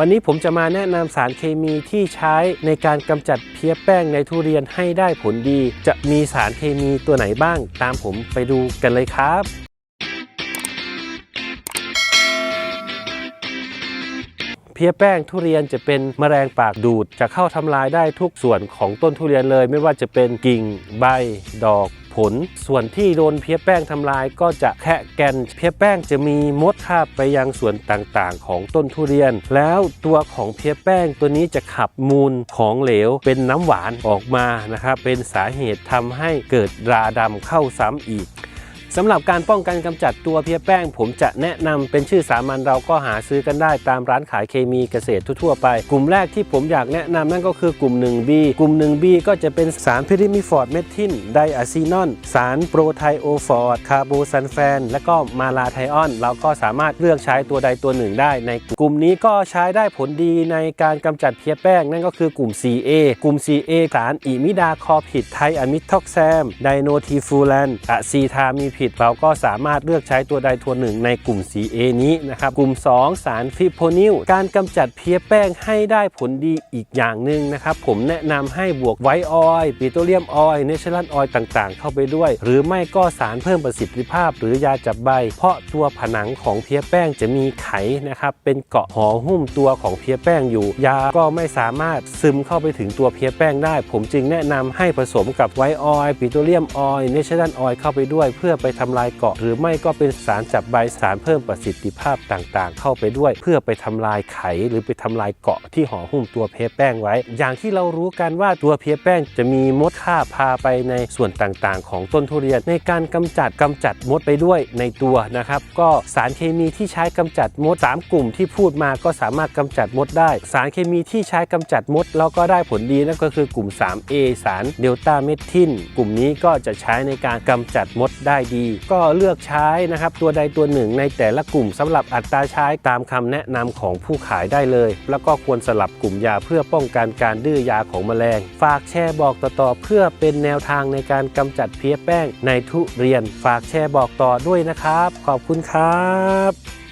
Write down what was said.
วันนี้ผมจะมาแนะนำสารเคมีที่ใช้ในการกำจัดเพี้ยแป้งในทุเรียนให้ได้ผลดี จะมีสารเคมีตัวไหนบ้าง ตามผมไปดูกันเลยครับเพี้ยแป้งทุเรียนจะเป็นแมลงปากดูด จะเข้าทำลายได้ทุกส่วนของต้นทุเรียนเลย ไม่ว่าจะเป็นกิ่ง ใบ ดอก ผล ส่วนที่โดนเพี้ยแป้งทำลายก็จะแคะแกนเพี้ยแป้งจะมีมดคาบไปยังส่วนต่างๆ ของต้นทุเรียน แล้วตัวของเพี้ยแป้งตัวนี้จะขับมูลของเหลว เป็นน้ำหวานออกมานะครับเป็นสาเหตุทำให้เกิดราดำเข้าซ้ำอีก สำหรับการป้องกันกำจัดตัวเพี้ยแป้ง ผมจะแนะนำเป็นชื่อสามัญเราก็หาซื้อกันได้ตามร้านขายเคมีเกษตรทั่วๆไป กลุ่มแรกที่ผมอยากแนะนำนั่นก็คือกลุ่ม 1B กลุ่ม 1B ก็จะเป็นสารพิริมิฟอร์ดเมทินไดอะซีนอน สารโปรไทโอฟอร์ดคาร์โบซันแฟน และก็มาลาไทออน เราก็สามารถเลือกใช้ตัวใดตัวหนึ่งได้ ในกลุ่มนี้ก็ใช้ได้ผลดีในการกำจัดเพี้ยแป้ง นั่นก็คือกลุ่ม 4A กลุ่ม 4A สารอิมิดาคอผิดไทอะมิทอกแซมไดโนทีฟูแลนอะซีทามีผิดเราก็สามารถเลือกใช้ตัวใดตัวหนึ่งในกลุ่ม 4A นี้นะครับ กลุ่ม 2 สารฟิโพนิล การกำจัดเพี้ยแป้งให้ได้ผลดีอีกอย่างหนึ่งนะครับ ผมแนะนำให้บวกไวท์ออยล์ปิโตรเลียมออยล์เนเชอรัลออยล์ต่างๆ เข้าไปด้วย หรือไม่ก็สารเพิ่มประสิทธิภาพ หรือยาจับใบ เพราะตัวผนังของเพี้ยแป้งจะมีไขนะครับเป็นเกาะห่อหุ้มตัวของเพี้ยแป้งอยู่ ยาก็ไม่สามารถซึมเข้าไปถึงตัวเพี้ยแป้งได้ ผมจึงแนะนำให้ผสมกับไวท์ออยล์ปิโตรเลียมออยล์เนเชอรัลออยล์เข้าไปด้วย เพื่อไปทำลายเกาะ หรือไม่ก็เป็นสารจับใบสารเพิ่มประสิทธิภาพต่างๆ เข้าไปด้วย เพื่อไปทำลายไขหรือไปทำลายเกาะที่ห่อหุ้มตัวเพแป้งไว้ อย่างที่เรารู้กันว่าตัวเพแป้งจะมีมดคาพาไปในส่วนต่างๆ ของต้นทุเรียน ในการกำจัดกำจัดมดไปด้วยในตัวนะครับ ก็สารเคมีที่ใช้กำจัดมด 3 กลุ่มที่พูดมาก็สามารถกำจัดมดได้ สารเคมีที่ใช้กำจัดมดแล้วก็ได้ผลดีนั่นก็คือกลุ่ม 3A สารเดลต้าเมทินกลุ่มนี้ก็จะใช้ในการกำจัดมดได้ดีก็เลือกใช้นะครับตัวใดตัวหนึ่งในแต่ละกลุ่มสำหรับอัตราใช้ตามคำแนะนำของผู้ขายได้เลย แล้วก็ควรสลับกลุ่มยาเพื่อป้องกันการดื้อยาของแมลง ฝากแชร์บอกต่อๆเพื่อเป็นแนวทางในการกำจัดเพี้ยแป้งในทุเรียน ฝากแชร์บอกต่อด้วยนะครับ ขอบคุณครับ